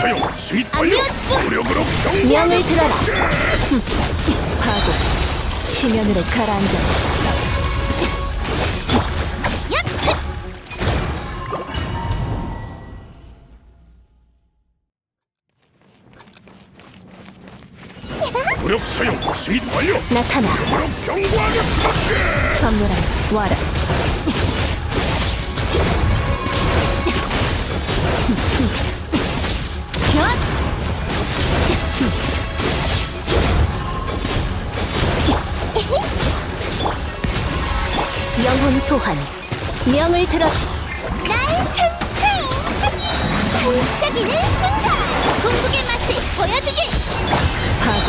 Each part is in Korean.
사용. 스윗 완료. 안녕, 무력으로 경고 명을 들어라. 하고 심연으로 가라앉아. 얍! 무력 사용. 스윗 완료. 나타나. 무력 경고하겠습니다. 선물한 와라. 영혼 소환. 명을 들어. 날 찬스타임! 반짝이는 순간! 궁극의 맛을 보여주지! 하고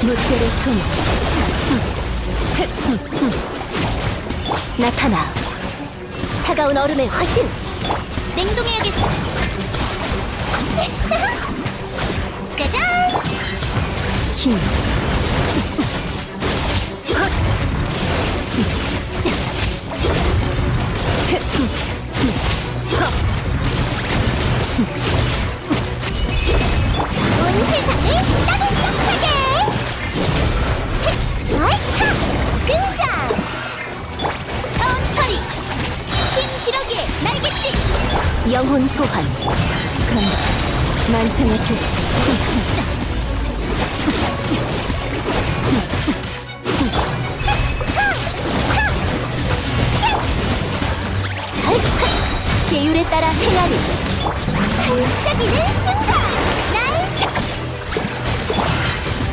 물결의 손. 나타나. 차가운 얼음의 화신. 냉동해야겠어! 힘. 온 세상을 따뜻하게! 등장! 처음 처리! 힘 기러기에 날갯짓! 영혼 소환. 간다. 만상의 규칙. 계율에 따라 행하리. 반짝이는 순간! 날 자!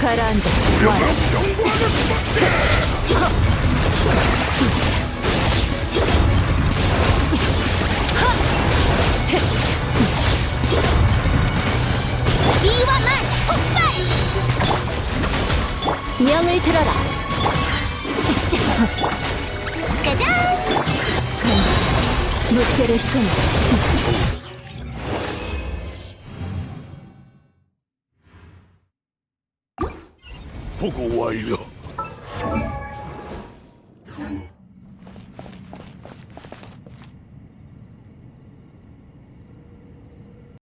가라앉아. 와라. 위험한 폭발! 명을 들어라. 짜잔! 물결의 손. 보고 완료